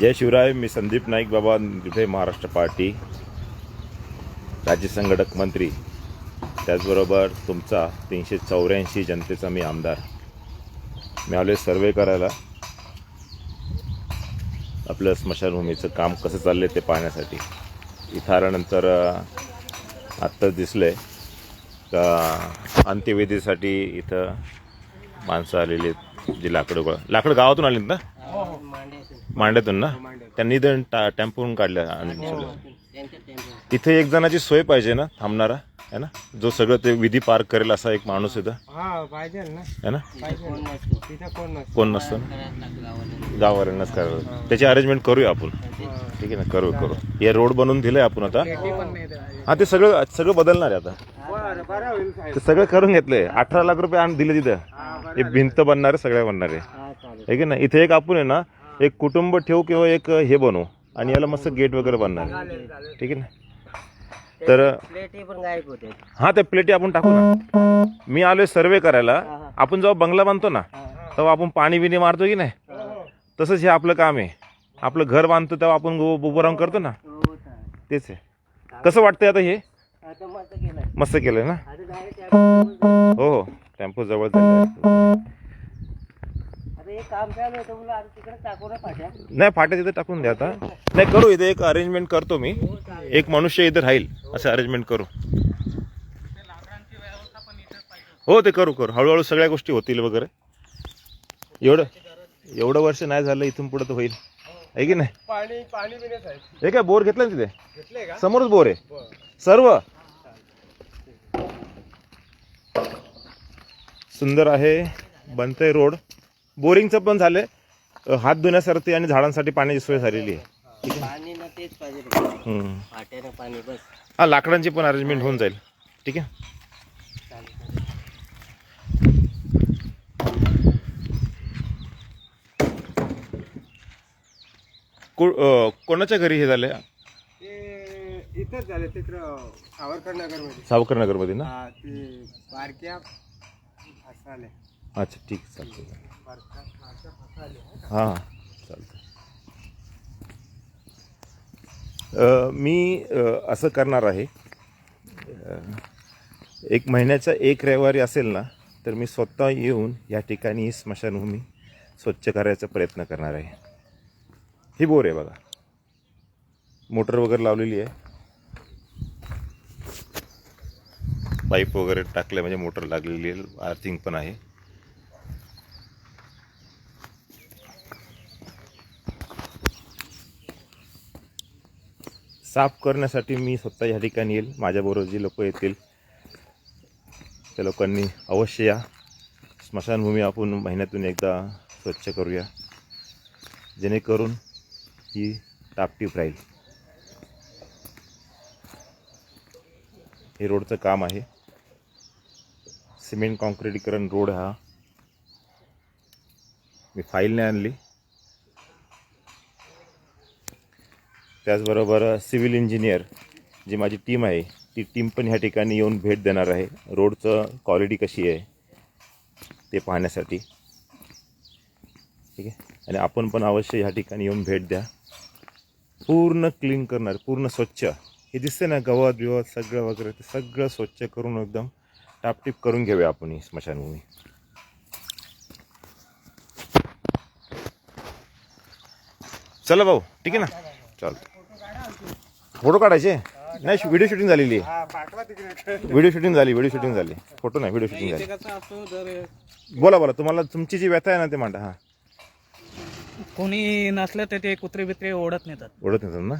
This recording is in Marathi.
जय शिवराय मी संदीप नाईक बाबा निर्भय महाराष्ट्र पार्टी. राज्य संघटक मंत्री. त्याचबरोबर तुमचा तीनशे चौऱ्याऐंशी जनतेचा मी आमदार. मी आलो सर्वे करायला. आपलं स्मशानभूमीचं काम कसं चाललं आहे ते पाहण्यासाठी. इथं आल्यानंतर आत्ता आत्ताच दिसलं आहे का अंत्यविधीसाठी इथं माणसं आलेली आहेत जी लाकडं गोळा लाकडं गावातून आली ना? हो, हो. मांड्यातून ना? त्यांनी इथं टा टेम्पोहून काढल्या आणि सगळं. तिथे एक जणाची सोय पाहिजे ना थांबणारा है ना? जो सगळं ते विधी पार करेल असा एक माणूस इथं हा पाहिजे ना. है ना? तिथं कोण नसतं. कोण नसतो. ना? गावावरूनच करायला त्याची अरेंजमेंट करूया आपण. ठीक आहे ना? करू करू. हे रोड बनवून दिलंय आपण आता. हा ते सगळं सगळं बदलणार आहे आता. ते सगळं करून घेतलंय. अठरा लाख रुपये आण दिले तिथं. हा बरं हे भिंत बनणार आहे सगळ्या बनणार हा आहे की ना इथे एक आपण आहे ना एक कुटुंब ठेवू किंवा एक हे बनवू. आणि याला मस्त गेट वगैरे बनणार. ठीक आहे ना? तर प्लेटी पण गायब होते हा त्या प्लेटी आपण टाकू ना. मी आलोय सर्वे करायला. आपण जेव्हा बंगला बांधतो ना तेव्हा आपण पाणी बिणी मारतो की नाही? तसंच हे आपलं काम आहे. आपलं घर बांधतो तेव्हा आपण उभं राहून करतो ना? तेच आहे. कसं वाटतंय आता हे? मस्त केलं केलंय ना? हो हो. टेम्पो जवळ झाले एक काम चालू होतं मुलं आता तिकडे टाकू ना पाट्या नाही फाट्या तिथे टाकून द्या आता. नाही करू इथे एक अरेंजमेंट करतो मी. एक मनुष्य इथे राहील असं अरेंजमेंट करू. हो ते करू करू. हळूहळू सगळ्या गोष्टी होतील वगैरे. एवढं एवढं वर्ष नाही झालं इथून पुढे तर होईल. आहे की नाही? पाणी पाणी साहेब. हे काय बोर घेतलं ना तिथे? घेतले का? समोरच बोर आहे. सर्व. सुंदर आहे बनतंय रोड. बोरिंगचं पण झालंय. अ, हात धुण्यासाठी आणि झाडांसाठी पाण्याची सोय झालेली आहे. पाणी ना तेच पाहिजे हम्म. पाट्यानं पाणी बस. हा लाकडांची पण अरेंजमेंट होऊन जाईल. ठीक आहे? को- अ, कोणाच्या घरी हे झालंय? ते इथंच झालं तिकडं सावरकर नगरमध्ये सावकर नगरमध्ये ना? हा ते बारक्या अच्छा ठीक चालतं हां चालतं मी असं करणार आहे. एक महिन्याचा एक रविवारी असेल ना तर मी स्वतः येऊन या ठिकाणी ही स्मशानभूमी स्वच्छ करायचा प्रयत्न करणार आहे. ही बोर आहे बघा. मोटर वगैरे लावलेली आहे. पाईप वगैरे टाकले म्हणजे मोटर लागलेली आहे आर्थिंग पण आहे. साफ करण्यासाठी मी स्वतः या ठिकाणी येईल. माझ्याबरोबर जी लोक येतील त्या लोकांनी अवश्य या. स्मशानभूमी आपण महिन्यातून एकदा स्वच्छ करूया. जेणेकरून ही टापटीप राहील. हे रोडचं काम आहे. सिमेंट कॉन्क्रीटीकरण रोड हा. मी फाईल नाही आणली. त्याचबरोबर सिव्हिल इंजिनियर जी माझी टीम आहे ती टीम पण ह्या ठिकाणी येऊन भेट देणार आहे. रोडचं क्वालिटी कशी आहे ते पाहण्यासाठी. ठीक आहे? आणि आपण पण अवश्य ह्या ठिकाणी येऊन भेट द्या. पूर्ण क्लीन करणार पूर्ण स्वच्छ. हे दिसते ना गवत बिवत सगळं वगैरे ते सगळं स्वच्छ करून एकदम टापटीप करून घेऊया आपण ही स्मशानभूमी. चला भाऊ ठीक आहे ना? चालतं फोटो काढायचे? नाही व्हिडिओ शूटिंग झालेली आहे. हा पाठवा तिकडे. व्हिडिओ शूटिंग झाली व्हिडिओ शूटिंग झाली. फोटो नाही व्हिडिओ शूटिंग झाली. बोला बोला तुम्हाला तुमची जी व्यथा आहे ना ते मांडा हां. कोणी नसलं तर ते कुत्रे बित्रे ओढत नेतात. ओढत नाही ना?